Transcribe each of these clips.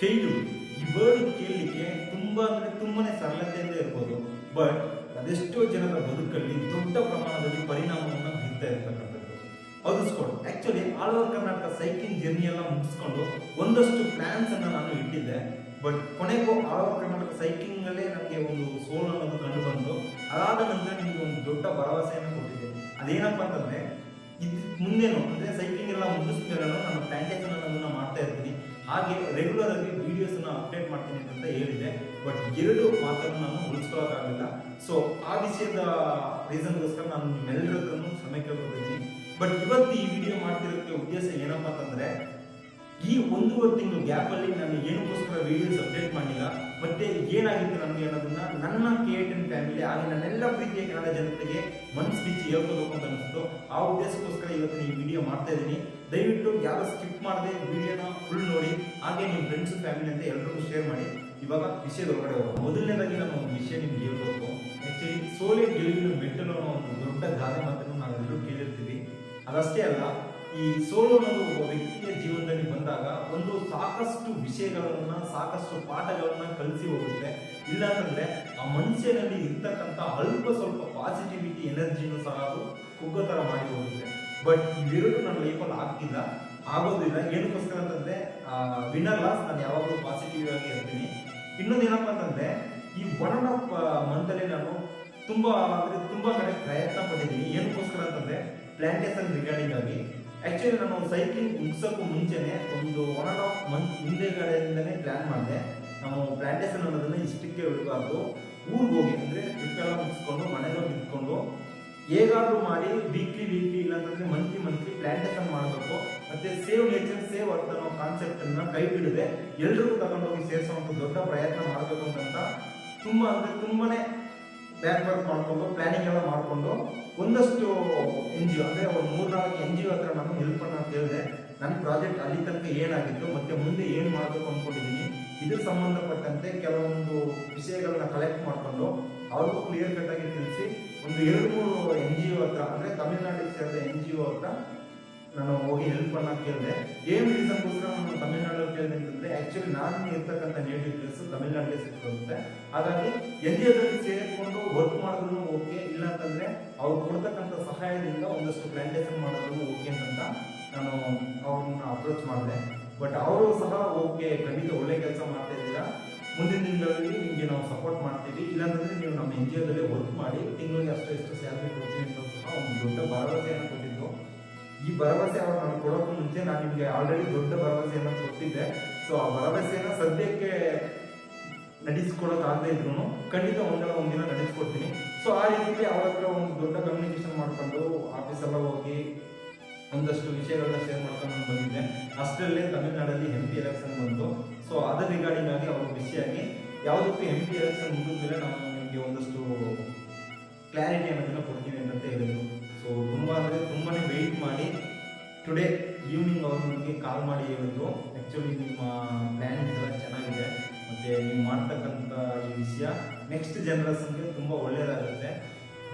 Failure. ಈ word ಕೇಳಲಿಕ್ಕೆ ತುಂಬ ಅಂದರೆ ತುಂಬಾ ಸರಳತೆಯಿಂದ ಇರ್ಬೋದು. ಬಟ್ ಅದೆಷ್ಟೋ ಜನರ ಬದುಕಲ್ಲಿ ದೊಡ್ಡ ಪ್ರಮಾಣದಲ್ಲಿ ಪರಿಣಾಮವನ್ನು ಬೀರ್ತಾ ಇರ್ತಕ್ಕಂಥದ್ದು. ಹೌದು actually all over Karnataka cycling journey ಎಲ್ಲ ಮುಗಿಸ್ಕೊಂಡು ಒಂದಷ್ಟು ಪ್ಲ್ಯಾನ್ಸ್ ಅನ್ನು ನಾನು ಇಟ್ಟಿದ್ದೆ. ಬಟ್ ಕೊನೆಗೂ ಆಲ್ ಓವರ್ ಕರ್ನಾಟಕ ಸೈಕ್ಲಿಂಗಲ್ಲೇ ನನಗೆ ಒಂದು ಸೋಲ್ ಅನ್ನೋದು ಕಂಡು ಬಂತು ಅದಾದ ನಂತರ ನಿಮಗೆ ಒಂದು ದೊಡ್ಡ ಭರವಸೆಯನ್ನು ಕೊಟ್ಟಿದ್ದೆ. ಅದೇನಪ್ಪ ಅಂತಂದ್ರೆ, ಇದು ಮುಂದೇನು, ಅಂದ್ರೆ ಸೈಕ್ಲಿಂಗ್ ಎಲ್ಲ ಮುಗಿಸ್ಮೇಲೆ ನಾನು ಅನ್ನೋದನ್ನ ಮಾಡ್ತಾ ಇರ್ತೀನಿ. ಹಾಗೆ ರೆಗ್ಯುಲರ್ ಆಗಿ ವಿಡಿಯೋಸ್ ಅನ್ನ ಅಪ್ಡೇಟ್ ಮಾಡ್ತೀನಿ ಅಂತ ಹೇಳಿದೆ ಬಟ್ ಎರಡು ಮಾತನ್ನು ನಾನು ಉಳಿಸ್ಕೊಳ್ಳೋಕ್ಕಾಗಲಿಲ್ಲ ಸೊ ಆ ವಿಷಯದ ರೀಸನ್ಗೋಸ್ಕರ ನಾನು ನಿಮ್ಮೆಲ್ಲರ ಹತ್ರನೂ ಕ್ಷಮೆ ಕೇಳ್ಕೊತೀನಿ ಬಟ್ ಇವತ್ತು ಈ ವಿಡಿಯೋ ಮಾಡ್ತಿರೋಕ್ಕೆ ಉದ್ದೇಶ ಏನಪ್ಪ ಅಂತಂದ್ರೆ, ಈ ಒಂದೂವರೆ ತಿಂಗಳು ಗ್ಯಾಪ್ ಅಲ್ಲಿ ನಾನು ಏನಕ್ಕೋಸ್ಕರ ವಿಡಿಯೋಸ್ ಅಪ್ಡೇಟ್ ಮಾಡಿಲ್ಲ, ಮತ್ತೆ ಏನಾಗಿತ್ತು ನನಗೆ ಅನ್ನೋದನ್ನ ನನ್ನ ಕೆ ಎನ್ ಫ್ಯಾಮಿಲಿ ಹಾಗೆ ನನ್ನೆಲ್ಲ ಪ್ರೀತಿಯ ಕನ್ನಡ ಜನತೆಗೆ ಮನಸ್ಸು ಬಿಚ್ಚಿ ಹೇಳ್ಕೋಬೇಕು ಅಂತ ಅನಿಸ್ತು ಆ ಉದ್ದೇಶಕ್ಕೋಸ್ಕರ ಇವತ್ತು ಈ ವಿಡಿಯೋ ಮಾಡ್ತಾ ಇದ್ದೀನಿ. ದಯವಿಟ್ಟು ಯಾರು ಸ್ಕಿಪ್ ಮಾಡದೆ ಹಾಗೆ ನಿಮ್ಮ ಫ್ರೆಂಡ್ಸ್ ಫ್ಯಾಮಿಲಿ ಅಂತ ಎಲ್ಲರಿಗೂ ಶೇರ್ ಮಾಡಿ. ಇವಾಗ ವಿಷಯದ ಒಳಗಡೆ ಹೋಗೋಣ. ಮೊದಲನೇದಾಗಿ ನಾವು ಒಂದು ವಿಷಯ ನಿಮ್ಗೆ ಹೇಳ್ಬೇಕು. ಆ್ಯಕ್ಚುಲಿ ಸೋಲೆ ಗೆಲುವಿನ ಮೆಟ್ಟಲು ಅನ್ನೋ ಒಂದು ದೊಡ್ಡ ಗಾದೆ ಮಾತನ್ನು ನಾವೆಲ್ಲರೂ ಕೇಳಿರ್ತೀವಿ. ಅದಷ್ಟೇ ಅಲ್ಲ, ಈ ಸೋಲು ಅನ್ನೋದು ಒಬ್ಬ ವ್ಯಕ್ತಿಯ ಜೀವನದಲ್ಲಿ ಬಂದಾಗ ಒಂದು ಸಾಕಷ್ಟು ವಿಷಯಗಳನ್ನು, ಸಾಕಷ್ಟು ಪಾಠಗಳನ್ನು ಕಲಿಸಿ ಹೋಗುತ್ತೆ. ಇಲ್ಲಾಂತಂದ್ರೆ ಆ ಮನುಷ್ಯನಲ್ಲಿ ಇರ್ತಕ್ಕಂಥ ಅಲ್ಪ ಸ್ವಲ್ಪ ಪಾಸಿಟಿವಿಟಿ ಎನರ್ಜಿನೂ ಸಹ ಅದು ಕುಗ್ಗೋ ಥರ ಮಾಡಿ ಹೋಗುತ್ತೆ. ಬಟ್ ಇವೆರಡು ನನ್ನ ಲೈಫಲ್ಲಿ ಆಗ್ತಿಲ್ಲ. ಆಗೋದಿಲ್ಲ. ಏನಕ್ಕೋಸ್ಕರ ಅಂತಂದ್ರೆ ವಿನ್ನರ್ ಲಾಸ್ ನಾನು ಯಾವಾಗಲೂ ಪಾಸಿಟಿವ್ ಆಗಿ ಹೇಳ್ತೀನಿ. ಇನ್ನೊಂದು ಏನಪ್ಪ ಅಂತಂದ್ರೆ, ಈ ಒನ್ ಆಫ್ ಅಲ್ಲಿ ನಾನು ತುಂಬಾ, ಅಂದ್ರೆ ತುಂಬಾ ಕಡೆ ಪ್ರಯತ್ನ ಪಟ್ಟಿದ್ದೀನಿ. ಏನಕ್ಕೋಸ್ಕರ ಅಂತಂದ್ರೆ ಪ್ಲಾಂಟೇಶನ್ ರಿಗಾರ್ಡಿಂಗ್ ಆಗಿ. ಆಕ್ಚುಲಿ ನಾನು ಸೈಕ್ಲಿಂಗ್ ಮುಗಿಸೋಕ್ಕೂ ಮುಂಚೆನೆ ಒಂದು ಒನ್ ಅಂಡ್ ಹಾಫ್ ಮಂತ್ ಹಿಂದೆಗಡೆಯಿಂದನೇ ಪ್ಲಾನ್ ಮಾಡಿದೆ. ನಾವು ಪ್ಲಾಂಟೇಶನ್ ಅನ್ನೋದನ್ನ ಇಷ್ಟಕ್ಕೆ ಬಿಡಬಾರ್ದು ಊರಿಗೆ ಹೋಗಿ, ಅಂದ್ರೆ ಟ್ರಿಪ್ ಎಲ್ಲ ಮುಗಿಸ್ಕೊಂಡು ಹೋಗಿ ನಿಂತ್ಕೊಂಡು ಹೇಗಾದ್ರೂ ಮಾಡಿ ವೀಕ್ಲಿ ವೀಕ್ಲಿ ಇಲ್ಲಾಂತಂದ್ರೆ ಮಂತ್ಲಿ ಮಂತ್ಲಿ ಪ್ಲಾಂಟೇಶನ್ ಮಾಡಬೇಕು. ಮತ್ತೆ ಸೇವ್ ನೇಚರ್ ಸೇವ್ ಅರ್ಥ ಅನ್ನೋ ಕಾನ್ಸೆಪ್ಟ್ ಅನ್ನ ಕೈ ಬಿಡದೆ ಎಲ್ರಿಗೂ ತಗೊಂಡೋಗಿ ಸೇರಿಸುವಂತ ದೊಡ್ಡ ಪ್ರಯತ್ನ ಮಾಡಬೇಕು ಅಂತ ತುಂಬಾ ಅಂದ್ರೆ ತುಂಬಾನೇ ಬ್ಯಾಕ್ ವರ್ಕ್ ಮಾಡಿಕೊಂಡು ಪ್ಲಾನಿಂಗ್ ಎಲ್ಲ ಮಾಡಿಕೊಂಡು ಒಂದಷ್ಟು ಎನ್ ಜಿ ಒ ಅಂದ್ರೆ ಒಂದು ಮೂರ್ನಾಲ್ಕು ಎನ್ ಜಿ ಒ ಹತ್ರ ನಾನು ಹೆಲ್ಪ್ ಅನ್ನ ಕೇಳಿದೆ. ನನ್ನ ಪ್ರಾಜೆಕ್ಟ್ ಅಲ್ಲಿ ತನಕ ಏನಾಗಿತ್ತು, ಮತ್ತೆ ಮುಂದೆ ಏನು ಮಾಡಬೇಕು ಅಂದ್ಕೊಂಡಿದ್ದೀನಿ ಇದ್ರ ಸಂಬಂಧಪಟ್ಟಂತೆ ಕೆಲವೊಂದು ವಿಷಯಗಳನ್ನ ಕಲೆಕ್ಟ್ ಮಾಡ್ಕೊಂಡು ಅವ್ರಿಗೂ ಕ್ಲಿಯರ್ ಕಟ್ ಆಗಿ ತಿಳಿಸಿ ಒಂದು ಎರಡು ಮೂರು ಎನ್ ಜಿ ಒ ಹತ್ರ, ಅಂದ್ರೆ ತಮಿಳ್ನಾಡಿಗೆ ಸೇರಿದ ಎನ್ ಜಿ ಒ ಹತ್ರ ನಾನು ಹೋಗಿ ಹೆಲ್ಪ್ ಅನ್ನ ಕೇಳಿದೆ. ಏನ್ ರೀಸನ್ಗೋಸ್ಕರ ನಾನು ತಮಿಳ್ನಾಡಲ್ಲಿ ಕೇಳಿದೆ ಅಂತಂದ್ರೆ ಆಕ್ಚುಲಿ ನಾನು ಇರ್ತಕ್ಕಂಥ ನೇಟಿವ್ ಪ್ಲೇಸ್ ತಮಿಳ್ನಾಡಿಗೆ ಸಿಕ್ಕಿರುತ್ತೆ ಹಾಗಾಗಿ ಎನ್ ಜಿ ಒದಲ್ಲಿ ಸೇರಿಕೊಂಡು ವರ್ಕ್ ಮಾಡಿದ್ರು ಓಕೆ ಇಲ್ಲ ಅಂತಂದ್ರೆ ಅವ್ರು ಕೊಡ್ತಕ್ಕಂಥ ಸಹಾಯದಿಂದ ಒಂದಷ್ಟು ಪ್ಲಾಂಟೇಶನ್ ಮಾಡಿದ್ರು ಓಕೆ ಅಂತ ನಾನು ಅವ್ರನ್ನ ಅಪ್ರೋಚ್ ಮಾಡಿದೆ. ಬಟ್ ಅವರು ಸಹ ಓಕೆ ಖಂಡಿತ ಒಳ್ಳೆ ಕೆಲಸ ಮಾಡ್ತಾ ಇದ್ದೀರಾ? ಮುಂದಿನ ದಿನಗಳಲ್ಲಿ ನಿಮಗೆ ನಾವು ಸಪೋರ್ಟ್ ಮಾಡ್ತೀವಿ. ಇಲ್ಲಾಂತಂದ್ರೆ ನೀವು ನಮ್ಮ ಎನ್ ಜಿ ಒದಲ್ಲೇ ವರ್ಕ್ ಮಾಡಿ ತಿಂಗಳಿಗೆ ಅಷ್ಟು ಎಷ್ಟು ಸ್ಯಾಲ್ರಿ ಕೊಡ್ತೀನಿ ಅಂತ ಸಹ ಒಂದು ದೊಡ್ಡ ಭರವಸೆಯನ್ನು ಕೊಟ್ಟಿದ್ದು. ಈ ಭರವಸೆ ಅವರು ನಾನು ಕೊಡೋಕ್ಕೂ ಮುಂಚೆ ನಾನು ನಿಮಗೆ ಆಲ್ರೆಡಿ ದೊಡ್ಡ ಭರವಸೆಯನ್ನು ಕೊಟ್ಟಿದ್ದೆ. ಸೊ ಆ ಭರವಸೆಯನ್ನು ಸದ್ಯಕ್ಕೆ ನಡೆಸ್ಕೊಡೋಕ್ಕಾಗದೇ ಇದ್ರು ಖಂಡಿತ ಒಂದಲ್ಲ ಒಂದಿನ ನಡೆಸ್ಕೊಡ್ತೀನಿ. ಸೊ ಆ ರೀತಿಯಲ್ಲಿ ಅವ್ರ ಹತ್ರ ಒಂದು ದೊಡ್ಡ ಕಮ್ಯುನಿಕೇಶನ್ ಮಾಡ್ಕೊಂಡು ಆಫೀಸೆಲ್ಲ ಹೋಗಿ ಒಂದಷ್ಟು ವಿಷಯಗಳನ್ನ ಶೇರ್ ಮಾಡ್ಕೊಂಡು ನಾನು ಬಂದಿದ್ದೆ. ಅಷ್ಟರಲ್ಲೇ ತಮಿಳ್ನಾಡಲ್ಲಿ ಎಂ ಪಿ ಎಲೆಕ್ಷನ್ ಬಂತು. ಸೊ ಅದರ ರಿಗಾರ್ಡಿಂಗ್ ಆಗಿ ಅವರು ಬಿಸಿಯಾಗಿ ಯಾವುದಕ್ಕೂ ಎಂ ಪಿ ಎಲೆಕ್ಷನ್ ಮುಗಿದ್ಮೇಲೆ ನಾವು ನಿಮಗೆ ಒಂದಷ್ಟು ಕ್ಲಾರಿಟಿ ಅನ್ನೋದನ್ನು ಕೊಡ್ತೀವಿ ಅಂತ ಹೇಳಿದರು. ಸೊ ತುಂಬ ಅಂದರೆ ತುಂಬಾ ವೆಯ್ಟ್ ಮಾಡಿ. ಟುಡೇ ಈವ್ನಿಂಗ್ ಅವರು ನಿಮಗೆ ಕಾಲ್ ಮಾಡಿ ಹೇಳಿದ್ರು. ಆ್ಯಕ್ಚುಲಿ ನಿಮ್ಮ ಪ್ಲ್ಯಾನಿಂಗ್ಸ್ ಎಲ್ಲ ಚೆನ್ನಾಗಿದೆ. ಮತ್ತು ನೀವು ಮಾಡ್ತಕ್ಕಂಥ ಈ ವಿಷಯ ನೆಕ್ಸ್ಟ್ ಜನ್ರೇಷನ್ಗೆ ತುಂಬ ಒಳ್ಳೆಯದಾಗುತ್ತೆ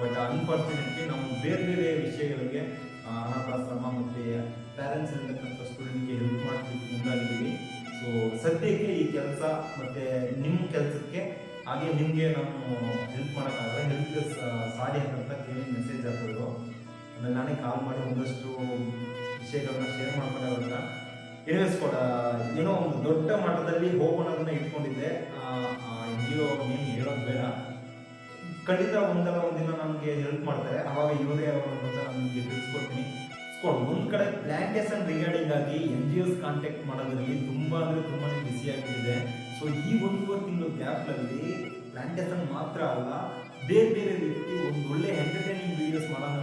ಬಟ್ ಅನ್ಫಾರ್ಚುನೇಟ್ಲಿ ನಾವು ಬೇರೆ ಬೇರೆ ವಿಷಯಗಳಿಗೆ ಅನಾಥಾಶ್ರಮ ಮತ್ತು ಪ್ಯಾರೆಂಟ್ಸ್ ಇರ್ತಕ್ಕಂಥ ಸ್ಟೂಡೆಂಟ್ಗೆ ಹೆಲ್ಪ್ ಮಾಡಲಿಕ್ಕೆ ಮುಂದಾಗಿದ್ದೀವಿ. ಸೊ ಸದ್ಯಕ್ಕೆ ಈ ಕೆಲಸ ಮತ್ತು ನಿಮ್ಮ ಕೆಲಸಕ್ಕೆ ಹಾಗೆ ನಿಮಗೆ ನಾನು ಹೆಲ್ಪ್ ಮಾಡೋಕ್ಕಾಗಲ್ಲ ಹೆಲ್ಪ್ ಸಾರಿ ಅಂತ ಕೇಳಿ ಮೆಸೇಜ್ ಹಾಕಿದ್ರು ಆಮೇಲೆ ನಾನೇ ಕಾಲ್ ಮಾಡಿ ಒಂದಷ್ಟು ವಿಷಯಗಳನ್ನ ಶೇರ್ ಮಾಡ್ಕೊಂಡೆ ಅವ್ರನ್ನ ಎನಿವೇಸ್ ಕೂಡ ಏನೋ ಒಂದು ದೊಡ್ಡ ಮಟ್ಟದಲ್ಲಿ ಹೋಪ್ ಅನ್ನೋದನ್ನ ಇಟ್ಕೊಂಡಿದ್ದೆ ಎನ್ ಜಿ ಒ ಖಂಡಿತ ಒಂದಲ್ಲ ಒಂದಿನ ನಮಗೆ ಹೆಲ್ಪ್ ಮಾಡ್ತಾರೆ. ಅವಾಗ ಇವರೇ ಅವರು ಅಂತ ನಿಮಗೆ ತಿಳಿಸ್ಕೊಡ್ತೀನಿ. ಸ್ಕೋಡ್ ಒಂದು ಕಡೆ ಪ್ಲಾಂಟೇಶನ್ ರಿಗಾರ್ಡಿಂಗ್ ಆಗಿ ಎನ್ ಜಿ ಒಸ್ ಕಾಂಟ್ಯಾಕ್ಟ್ ಮಾಡೋದ್ರಲ್ಲಿ ತುಂಬಾ ಅಂದ್ರೆ ತುಂಬಾ ಬಿಸಿ ಆಗ್ತಿದೆ ಸೊ ಈ ಒಂದೂವರೆ ತಿಂಗಳು ಗ್ಯಾಪ್ ಅಲ್ಲಿ ಪ್ಲಾಂಟೇಶನ್ ಮಾತ್ರ ಅಲ್ಲ, ಬೇರೆ ಬೇರೆ ರೀತಿ ಒಂದು ಒಳ್ಳೆ ಎಂಟರ್ಟೈನಿಂಗ್ ವಿಡಿಯೋಸ್ ಮಾಡೋಣ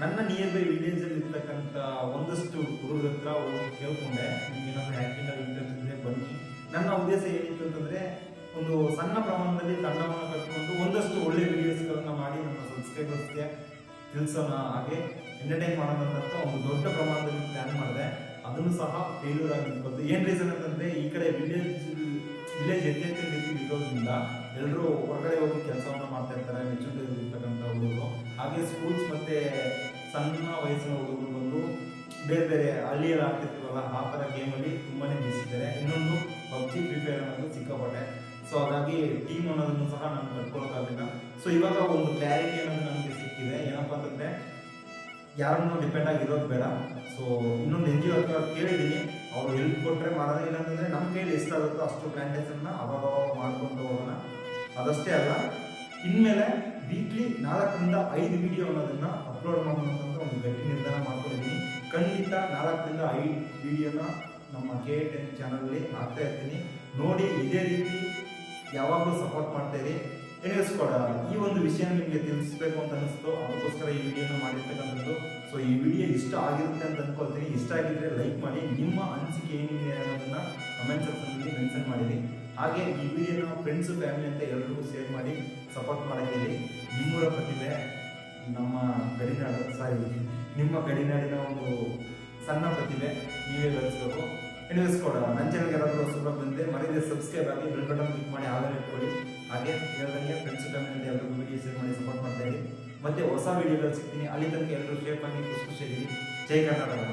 ನನ್ನ ನಿಯರ್ ಬೈ ವಿಲೇಜ್ ಅಲ್ಲಿ ಇರ್ತಕ್ಕಂಥ ಒಂದಷ್ಟು ಹುಡುಗರ ಹತ್ರ ಹೋಗಿ ಕೇಳ್ಕೊಂಡೆ. ನಿಮ್ಗೆ ಏನಾದ್ರು ಆಕ್ಟಿಂಗ್ ಇಂಟ್ರೆಸ್ಟ್ ಇದ್ರೆ ಬನ್ನಿ. ನನ್ನ ಉದ್ದೇಶ ಏನಿತ್ತು ಅಂತಂದ್ರೆ ಒಂದು ಸಣ್ಣ ಪ್ರಮಾಣದಲ್ಲಿ ತಂಡವನ್ನು ಕಟ್ಟಿಕೊಂಡು ಒಂದಷ್ಟು ಒಳ್ಳೆ ವಿಡಿಯೋಸ್ಗಳನ್ನು ಮಾಡಿ ನಮ್ಮ ಸಬ್ಸ್ಕ್ರೈಬರ್ಸ್ಗೆ ತಿಳಿಸೋಣ. ಹಾಗೆ ಎಂಟರ್ಟೈನ್ ಮಾಡೋಣ ಅಂತ ಒಂದು ದೊಡ್ಡ ಪ್ರಮಾಣದಲ್ಲಿ ಪ್ಲಾನ್ ಮಾಡಿದೆ. ಅದನ್ನು ಸಹ ಫೇಲ್ಯೂರ್ ಆಗಿರ್ಬೋದು. ಏನ್ ರೀಸನ್ ಅಂತಂದ್ರೆ ಈ ಕಡೆ ವಿಲೇಜ್ ವಿಲೇಜ್ ಎತ್ತೆತ್ತಿನ ರೀತಿ ಇರೋದ್ರಿಂದ ಎಲ್ಲರೂ ಹೊರಗಡೆ ಹೋಗಿ ಕೆಲಸವನ್ನ ಮಾಡ್ತಾ ಇರ್ತಾರೆ ಮೆಚೂರಿಟಿ ಇರ್ತಕ್ಕಂಥ ಹುಡುಗರು. ಹಾಗೆ ಸ್ಕೂಲ್ಸ್ ಮತ್ತೆ ಸಣ್ಣ ವಯಸ್ಸಿನ ಹುಡುಗರು ಬಂದು ಬೇರೆ ಬೇರೆ ಹಳ್ಳಿಯಲ್ಲಿ ಆಗ್ತಿರ್ತಾರಲ್ಲ ಆ ಥರ ಗೇಮಲ್ಲಿ ತುಂಬಾನೇ ಬಿಸಿದ್ದಾರೆ ಇನ್ನೊಂದು ಪಬ್ಜಿ ಫೇಲ್ ಅನ್ನೋದು ಸಿಕ್ಕಾಪಟ್ಟೆ ಸೊ ಹಾಗಾಗಿ ಟೀಮ್ ಅನ್ನೋದನ್ನು ಸಹ ನಾನು ಕಟ್ಕೊಳಕ್ಕಾಗಲಿಲ್ಲ ಸೊ ಇವಾಗ ಒಂದು ಕ್ಲಾರಿಟಿ ಅನ್ನೋದು ನನಗೆ ಸಿಕ್ಕಿದೆ. ಏನಪ್ಪಾ ಅಂತಂದರೆ, ಯಾರನ್ನು ಡಿಪೆಂಡ್ ಆಗಿರೋದು ಬೇಡ. ಸೊ ಇನ್ನೊಂದು ಎನ್ ಜಿ ಒ ಹತ್ರ ಕೇಳಿದ್ದೀನಿ. ಅವ್ರು ಹೆಲ್ಪ್ ಕೊಟ್ಟರೆ ಮಾಡೋದೇ ಇಲ್ಲ ಅಂತಂದ್ರೆ ನಮ್ಮ ಕೈಲಿ ಎಷ್ಟಾಗುತ್ತೋ ಅಷ್ಟು ಪ್ಲಾಂಟೇಷನ್ನ ಅವಾಗ ಮಾಡ್ಕೊಂಡು ಹೋಗೋಣ. ಅದಷ್ಟೇ ಅಲ್ಲ, ಇನ್ಮೇಲೆ ವೀಕ್ಲಿ ನಾಲ್ಕರಿಂದ ಐದು ವಿಡಿಯೋ ಅನ್ನೋದನ್ನ ಅಪ್ಲೋಡ್ ಮಾಡೋಣ ಒಂದು ಗಟ್ಟಿ ನಿರ್ಧಾರ ಮಾಡ್ಕೊಂಡಿದ್ದೀನಿ. ಖಂಡಿತ ನಾಲ್ಕರಿಂದ ಐದು ವಿಡಿಯೋನ ನಮ್ಮ ಕೆ ಟೆನ್ ಚಾನಲಲ್ಲಿ ಹಾಕ್ತಾ ಇರ್ತೀನಿ. ನೋಡಿ, ಇದೇ ರೀತಿ ಯಾವಾಗಲೂ ಸಪೋರ್ಟ್ ಮಾಡ್ತಾ ಎನಿವೇಸ್ ಕೂಡ ಈ ಒಂದು ವಿಷಯ ನಿಮಗೆ ತಿಳಿಸ್ಬೇಕು ಅಂತ ಅನಿಸ್ತು. ಅದಕ್ಕೋಸ್ಕರ ಈ ವಿಡಿಯೋನ ಮಾಡಿರ್ತಕ್ಕಂಥದ್ದು. ಸೊ ಈ ವಿಡಿಯೋ ಇಷ್ಟ ಆಗಿರುತ್ತೆ ಅಂತ ಅನ್ಕೊಳ್ತೀನಿ. ಇಷ್ಟ ಆಗಿದ್ರೆ ಲೈಕ್ ಮಾಡಿ. ನಿಮ್ಮ ಅನಿಸಿಕೆ ಏನಿದೆ ಅನ್ನೋದನ್ನ ಕಮೆಂಟ್ ಸೆಕ್ಷನ್ನಲ್ಲಿ ಮೆನ್ಷನ್ ಮಾಡಿರಿ. ಹಾಗೆ ಈ ವಿಡಿಯೋನ ಫ್ರೆಂಡ್ಸ್ ಫ್ಯಾಮಿಲಿ ಅಂತ ಎಲ್ಲರಿಗೂ ಶೇರ್ ಮಾಡಿ ಸಪೋರ್ಟ್ ಮಾಡಿದ್ದೀರಿ ನಿಮ್ಮೂರ ಪ್ರತಿಭೆ ನಮ್ಮ ಗಡಿನಾಡು ಸಾರಿ ನಿಮ್ಮ ಗಡಿನಾಡಿನ ಒಂದು ಸಣ್ಣ ಪ್ರತಿಭೆ ನೀವೇ ಬೆಳೆಸಬೇಕು. ಎಣಿಸ್ಕೊಡೋಣ ಕೂಡ. ನನ್ನ ಚಾನಲ್ಗೆ ಯಾರಾದರೂ ಮರೀದೆ ಸಬ್ಸ್ಕ್ರೈಬ್ ಆಗಿ ಬೆಲ್ ಬಟನ್ ಕ್ಲಿಕ್ ಮಾಡಿ ಆಧಾರ್ ಇಟ್ಕೊಳ್ಳಿ. ಹಾಗೆ ಹೇಳ್ದಂಗೆ ಫ್ರೆಂಡ್ಸ್ ಫ್ಯಾಮಿಲಿ ಎಲ್ಲರಿಗೂ ವಿಡಿಯೋ ಶೇರ್ ಮಾಡಿ ಸಪೋರ್ಟ್ ಮಾಡ್ತಾ ಇರಿ. ಮತ್ತೆ ಹೊಸ ವಿಡಿಯೋಗಳು ಸಿಗ್ತೀನಿ. ಅಲ್ಲಿ ತನಕ ಎಲ್ಲರೂ ಶೇರ್ ಮಾಡಿ ಖುಷಿ ಖುಷಿಯಾಗಿ ಜೈ ಕರ್ನಾಟಕ.